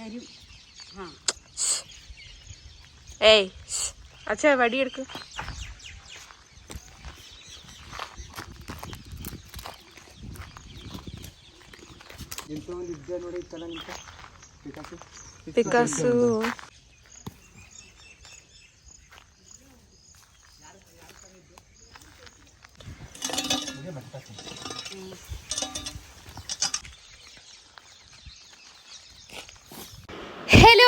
തരും. ആ. ഏയ് അച്ഛ വടിയെടുക്ക്. പിക്കാസു.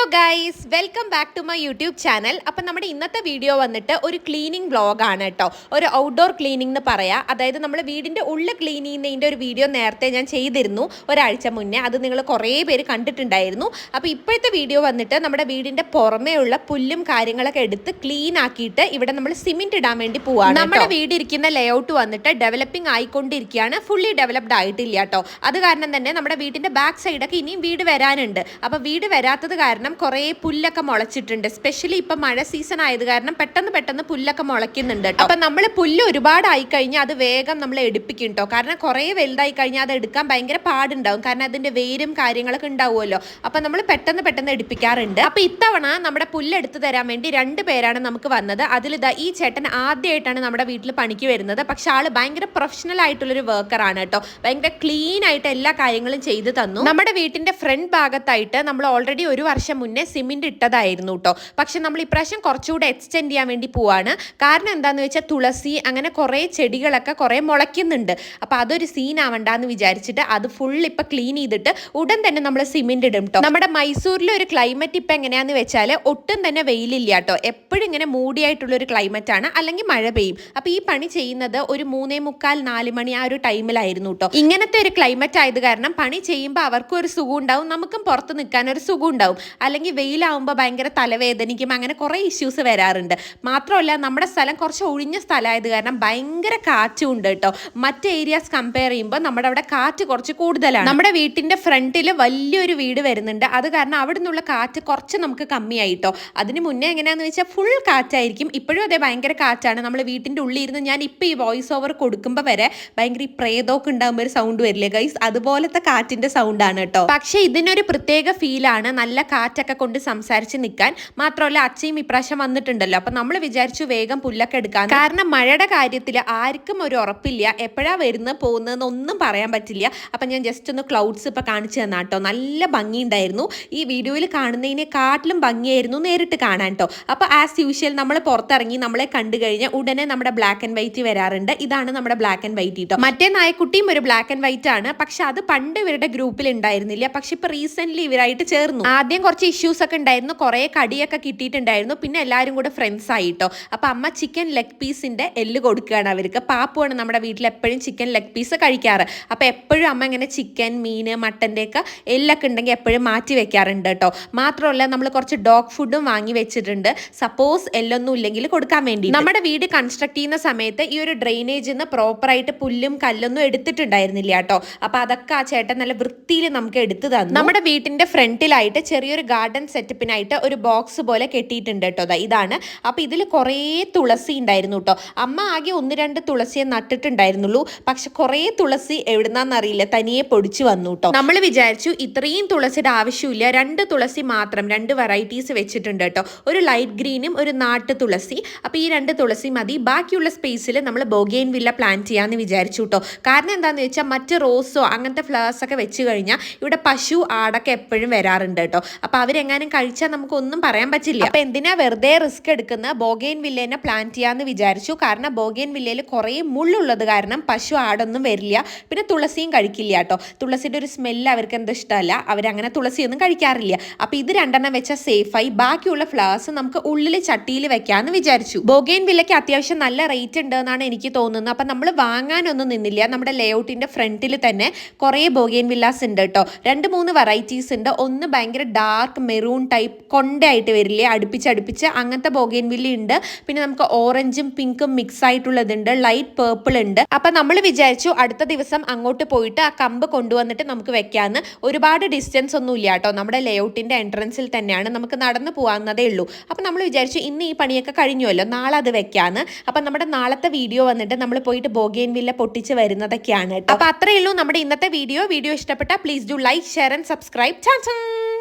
Hello guys welcome back to my YouTube channel അപ്പം നമ്മുടെ ഇന്നത്തെ വീഡിയോ വന്നിട്ട് ഒരു ക്ലീനിങ് വ്ളോഗാണ് കേട്ടോ ഒരു ഔട്ട്ഡോർ ക്ലീനിങ് എന്ന് പറയാം. അതായത് നമ്മൾ വീടിന്റെ ഉള്ളിൽ ക്ലീൻ ചെയ്യുന്നതിന്റെ ഒരു വീഡിയോ നേരത്തെ ഞാൻ ചെയ്തിരുന്നു ഒരാഴ്ച മുന്നേ. അത് നിങ്ങൾ കുറേ പേര് കണ്ടിട്ടുണ്ടായിരുന്നു. അപ്പോൾ ഇപ്പോഴത്തെ വീഡിയോ വന്നിട്ട് നമ്മുടെ വീടിന്റെ പുറമേയുള്ള പുല്ലും കാര്യങ്ങളൊക്കെ എടുത്ത് ക്ലീൻ ആക്കിയിട്ട് ഇവിടെ നമ്മൾ സിമെന്റ് ഇടാൻ വേണ്ടി പോവാണ് നമ്മുടെ വീടിരിക്കുന്ന ലേഔട്ട് വന്നിട്ട് ഡെവലപ്പിംഗ് ആയിക്കൊണ്ടിരിക്കുകയാണ്. ഫുള്ളി ഡെവലപ്ഡ് ആയിട്ടില്ല കേട്ടോ അത് കാരണം തന്നെ നമ്മുടെ വീടിന്റെ ബാക്ക് സൈഡൊക്കെ ഇനിയും വീട് വരാനുണ്ട്. അപ്പോൾ വീട് വരാത്തത് കാരണം കുറേ പുല്ലൊക്കെ മുളച്ചിട്ടുണ്ട്. സ്പെഷ്യലി ഇപ്പം മഴ സീസൺ ആയത് കാരണം പെട്ടെന്ന് പെട്ടെന്ന് പുല്ലൊക്കെ മുളയ്ക്കുന്നുണ്ട് അപ്പം നമ്മൾ പുല്ല് ഒരുപാട് ആയി കഴിഞ്ഞാൽ അത് വേഗം നമ്മൾ എടുപ്പിക്കും കേട്ടോ കാരണം കുറേ വലുതായി കഴിഞ്ഞാൽ അത് എടുക്കാൻ ഭയങ്കര പാടുണ്ടാവും. കാരണം അതിന്റെ വേരും കാര്യങ്ങളൊക്കെ ഉണ്ടാവുമല്ലോ. അപ്പം നമ്മൾ പെട്ടെന്ന് പെട്ടെന്ന് എടുപ്പിക്കാറുണ്ട്. അപ്പം ഇത്തവണ നമ്മുടെ പുല്ല് എടുത്തു തരാൻ വേണ്ടി രണ്ട് പേരാണ് നമുക്ക് വന്നത്. അതിലിതാ ഈ ചേട്ടൻ ആദ്യമായിട്ടാണ് നമ്മുടെ വീട്ടിൽ പണിക്ക് വരുന്നത്. പക്ഷെ ആൾ ഭയങ്കര പ്രൊഫഷണൽ ആയിട്ടുള്ളൊരു വർക്കറാണ് കേട്ടോ ഭയങ്കര ക്ലീൻ ആയിട്ട് എല്ലാ കാര്യങ്ങളും ചെയ്തു തന്നു. നമ്മുടെ വീട്ടിന്റെ ഫ്രണ്ട് ഭാഗത്തായിട്ട് നമ്മൾ ഓൾറെഡി ഒരു വർഷം മുന്നേ സിമിന്റ് ഇട്ടതായിരുന്നു കേട്ടോ പക്ഷെ നമ്മൾ ഇപ്രാവശ്യം കുറച്ചുകൂടെ എക്സ്റ്റെൻഡ് ചെയ്യാൻ വേണ്ടി പോവാണ്. കാരണം എന്താന്ന് വെച്ചാൽ തുളസി അങ്ങനെ കുറേ ചെടികളൊക്കെ കുറേ മുളയ്ക്കുന്നുണ്ട്. അപ്പോൾ അതൊരു സീൻ ആവണ്ടെന്ന് വിചാരിച്ചിട്ട് അത് ഫുൾ ഇപ്പം ക്ലീൻ ചെയ്തിട്ട് ഉടൻ തന്നെ നമ്മൾ സിമിന്റ് ഇടും കേട്ടോ നമ്മുടെ മൈസൂരിലെ ഒരു ക്ലൈമറ്റ് ഇപ്പം എങ്ങനെയാന്ന് വെച്ചാൽ ഒട്ടും തന്നെ വെയിലില്ല കേട്ടോ എപ്പോഴും ഇങ്ങനെ മൂടിയായിട്ടുള്ള ഒരു ക്ലൈമറ്റ് ആണ്. അല്ലെങ്കിൽ മഴ പെയ്യും. അപ്പോൾ ഈ പണി ചെയ്യുന്നത് ഒരു മൂന്നേ മുക്കാൽ നാല് മണി ആ ഒരു ടൈമിലായിരുന്നു കേട്ടോ ഇങ്ങനത്തെ ഒരു ക്ലൈമറ്റ് ആയത് കാരണം പണി ചെയ്യുമ്പോൾ അവർക്കും ഒരു സുഖം ഉണ്ടാവും. നമുക്കും പുറത്ത് നിൽക്കാൻ ഒരു സുഖം ഉണ്ടാവും. അല്ലെങ്കിൽ വെയിലാവുമ്പോൾ ഭയങ്കര തലവേദനിക്കും അങ്ങനെ കുറേ ഇഷ്യൂസ് വരാറുണ്ട്. മാത്രമല്ല നമ്മുടെ സ്ഥലം കുറച്ച് ഒഴിഞ്ഞ സ്ഥലമായത് കാരണം ഭയങ്കര കാറ്റും ഉണ്ട് കേട്ടോ. മറ്റ് ഏരിയാസ് കമ്പയർ ചെയ്യുമ്പോൾ നമ്മുടെ അവിടെ കാറ്റ് കുറച്ച് കൂടുതലാണ്. നമ്മുടെ വീട്ടിന്റെ ഫ്രണ്ടിൽ വലിയൊരു വീട് വരുന്നുണ്ട്. അത് കാരണം അവിടെ നിന്നുള്ള കാറ്റ് കുറച്ച് നമുക്ക് കമ്മിയായിട്ടോ അതിന് മുന്നേ എങ്ങനെയാണെന്ന് വെച്ചാൽ ഫുൾ കാറ്റായിരിക്കും. ഇപ്പോഴും അതേ ഭയങ്കര കാറ്റാണ്. നമ്മൾ വീട്ടിന്റെ ഉള്ളിൽ ഇരുന്ന് ഞാൻ ഇപ്പോൾ ഈ വോയിസ് ഓവർ കൊടുക്കുമ്പോൾ വരെ ഭയങ്കര ഈ പ്രേതമൊക്കെ ഉണ്ടാകുമ്പോൾ ഒരു സൗണ്ട് വരില്ലേ ഗൈസ് അതുപോലത്തെ കാറ്റിന്റെ സൗണ്ടാണ് കേട്ടോ. പക്ഷേ ഇതിനൊരു പ്രത്യേക ഫീലാണ് നല്ല കാറ്റൊക്കെ കൊണ്ട് സംസാരിച്ച് നിൽക്കാൻ മാത്രമല്ല അച്ഛയും ഇപ്രാവശ്യം വന്നിട്ടുണ്ടല്ലോ. അപ്പൊ നമ്മൾ വിചാരിച്ചു വേഗം പുല്ലൊക്കെ എടുക്കാൻ കാരണം മഴയുടെ കാര്യത്തിൽ ആർക്കും ഒരു ഉറപ്പില്ല. എപ്പോഴാ വരുന്ന പോകുന്നതെന്ന് ഒന്നും പറയാൻ പറ്റില്ല. അപ്പൊ ഞാൻ ജസ്റ്റ് ഒന്ന് ക്ലൗഡ്സ് ഇപ്പൊ കാണിച്ചു തന്നാ കേട്ടോ നല്ല ഭംഗിയുണ്ടായിരുന്നു. ഈ വീഡിയോയിൽ കാണുന്നതിനെക്കാട്ടിലും ഭംഗിയായിരുന്നു നേരിട്ട് കാണാൻ കേട്ടോ അപ്പൊ ആസ് യൂഷ്വൽ നമ്മൾ പുറത്തിറങ്ങി നമ്മളെ കണ്ടു കഴിഞ്ഞാൽ ഉടനെ നമ്മുടെ ബ്ലാക്ക് ആൻഡ് വൈറ്റ് വരാറുണ്ട്. ഇതാണ് നമ്മുടെ ബ്ലാക്ക് ആൻഡ് വൈറ്റ് കേട്ടോ മറ്റേ നായക്കുട്ടിയും ഒരു ബ്ലാക്ക് ആൻഡ് വൈറ്റ് ആണ്. പക്ഷെ അത് പണ്ട് ഇവരുടെ ഗ്രൂപ്പിൽ ഉണ്ടായിരുന്നില്ല. പക്ഷെ ഇപ്പൊ റീസെന്റ് ഇവരായിട്ട് ചേർന്നു. ആദ്യം കുറച്ച് ഇഷ്യൂസ് ഒക്കെ ഉണ്ടായിരുന്നു. കുറേ കടിയൊക്കെ കിട്ടിയിട്ടുണ്ടായിരുന്നു. പിന്നെ എല്ലാവരും കൂടെ ഫ്രണ്ട്സ് ആയിട്ടോ അപ്പോൾ അമ്മ ചിക്കൻ ലെഗ് പീസിന്റെ എല്ല് കൊടുക്കുകയാണ് അവർക്ക്. പാപ്പുവാണ് നമ്മുടെ വീട്ടിൽ എപ്പോഴും ചിക്കൻ ലെഗ് പീസ് കഴിക്കാറ്. അപ്പോൾ എപ്പോഴും അമ്മ ഇങ്ങനെ ചിക്കൻ മീൻ മട്ടന്റെയൊക്കെ എല്ലൊക്കെ ഉണ്ടെങ്കിൽ എപ്പോഴും മാറ്റി വെക്കാറുണ്ട് കേട്ടോ മാത്രമല്ല നമ്മൾ കുറച്ച് ഡോഗ് ഫുഡും വാങ്ങി വെച്ചിട്ടുണ്ട്. സപ്പോസ് എല്ലൊന്നും ഇല്ലെങ്കിൽ കൊടുക്കാൻ വേണ്ടി നമ്മുടെ വീട് കൺസ്ട്രക്ട് ചെയ്യുന്ന സമയത്ത് ഈ ഒരു ഡ്രെയിനേജിൽ നിന്ന് പ്രോപ്പറായിട്ട് പുല്ലും കല്ലൊന്നും എടുത്തിട്ടുണ്ടായിരുന്നില്ല കേട്ടോ അപ്പോൾ അതൊക്കെ ആ ചേട്ടൻ നല്ല വൃത്തിയിൽ നമുക്ക് എടുത്തു തന്നു. നമ്മുടെ വീട്ടിന്റെ ഫ്രണ്ടിലായിട്ട് ചെറിയൊരു ഗാർഡൻ സെറ്റപ്പിനായിട്ട് ഒരു ബോക്സ് പോലെ കെട്ടിയിട്ടുണ്ട് കേട്ടോ. ഇതാണ്. അപ്പോൾ ഇതിൽ കുറേ തുളസി ഉണ്ടായിരുന്നു കേട്ടോ. അമ്മ ആകെ ഒന്ന് രണ്ട് തുളസിയെ നട്ടിട്ടുണ്ടായിരുന്നുള്ളൂ. പക്ഷെ കുറേ തുളസി എവിടുന്നാന്നറിയില്ല തനിയെ പൊടിച്ചു വന്നു കേട്ടോ. നമ്മൾ വിചാരിച്ചു ഇത്രയും തുളസിയുടെ ആവശ്യമില്ല. രണ്ട് തുളസി മാത്രം രണ്ട് വെറൈറ്റീസ് വെച്ചിട്ടുണ്ട് കേട്ടോ. ഒരു ലൈറ്റ് ഗ്രീനും ഒരു നാട്ടു തുളസി. അപ്പോൾ ഈ രണ്ട് തുളസി മതി. ബാക്കിയുള്ള സ്പേസിൽ നമ്മൾ ബോഗേൻ വില്ല പ്ലാൻ ചെയ്യാമെന്ന് വിചാരിച്ചു കേട്ടോ. കാരണം എന്താന്ന് വെച്ചാൽ മറ്റ് റോസോ അങ്ങനത്തെ ഫ്ലവേഴ്സൊക്കെ വെച്ച് കഴിഞ്ഞാൽ ഇവിടെ പശു ആടൊക്കെ എപ്പോഴും വരാറുണ്ട് കേട്ടോ. അപ്പൊ അവരെങ്ങാനും കഴിച്ചാൽ നമുക്ക് ഒന്നും പറയാൻ പറ്റില്ല. അപ്പൊ എന്തിനാ വെറുതെ റിസ്ക് എടുക്കുന്ന ബോഗെയിൻ വില്ലേനെ പ്ലാൻ ചെയ്യാന്ന് വിചാരിച്ചു. കാരണം ബോഗെയിൻ വില്ലയിൽ കുറേ മുള്ളുള്ളത് കാരണം പശു ആടൊന്നും വരില്ല. പിന്നെ തുളസിയും കഴിക്കില്ല കേട്ടോ തുളസിയുടെ ഒരു സ്മെല്ല് അവർക്ക് എന്തോ ഇഷ്ടമല്ല. അവരങ്ങനെ തുളസിയൊന്നും കഴിക്കാറില്ല. അപ്പൊ ഇത് രണ്ടെണ്ണം വെച്ചാൽ സേഫായി ബാക്കിയുള്ള ഫ്ലവേഴ്സ് നമുക്ക് ഉള്ളിൽ ചട്ടിയിൽ വെക്കാന്ന് വിചാരിച്ചു. ബോഗെയിൻ വില്ലയ്ക്ക് അത്യാവശ്യം നല്ല റേറ്റ് ഉണ്ട് എന്നാണ് എനിക്ക് തോന്നുന്നത്. അപ്പൊ നമ്മൾ വാങ്ങാനൊന്നും നിന്നില്ല. നമ്മുടെ ലേഔട്ടിന്റെ ഫ്രണ്ടിൽ തന്നെ കുറേ ബോഗെയിൻ വില്ലാസ് ഉണ്ട് കേട്ടോ രണ്ട് മൂന്ന് വെറൈറ്റീസ് ഉണ്ട്. ഒന്ന് ഭയങ്കര ഡാർക്ക് മെറൂൺ ടൈപ്പ് കൊണ്ടായിട്ട് വരില്ലേ? അടുപ്പിച്ച് അടുപ്പിച്ച് അങ്ങനത്തെ ബോഗൻ ഉണ്ട്. പിന്നെ നമുക്ക് ഓറഞ്ചും പിങ്കും മിക്സ് ആയിട്ടുള്ളതുണ്ട്. ലൈറ്റ് പേർപ്പിൾ ഉണ്ട്. അപ്പൊ നമ്മൾ വിചാരിച്ചു അടുത്ത ദിവസം അങ്ങോട്ട് പോയിട്ട് ആ കമ്പ് കൊണ്ടുവന്നിട്ട് നമുക്ക് വെക്കാന്ന്. ഒരുപാട് ഡിസ്റ്റൻസ് ഒന്നും ഇല്ല കേട്ടോ. നമ്മുടെ ലേഔട്ടിന്റെ എൻട്രൻസിൽ തന്നെയാണ് നമുക്ക് നടന്നു പോകാവുന്നതേ ഉള്ളൂ. അപ്പൊ നമ്മൾ വിചാരിച്ചു ഇന്ന് ഈ പണിയൊക്കെ കഴിഞ്ഞുവല്ലോ. നാളെ അത് വെക്കാന്ന്. അപ്പൊ നമ്മുടെ നാളത്തെ വീഡിയോ വന്നിട്ട് നമ്മൾ പോയിട്ട് ബോഗെയിൻ വില്ല പൊട്ടിച്ച് വരുന്നതൊക്കെയാണ് കേട്ടോ. അപ്പൊ അത്രയേ ഉള്ളൂ നമ്മുടെ ഇന്നത്തെ വീഡിയോ വീഡിയോ ഇഷ്ടപ്പെട്ട please do like share and subscribe ചാ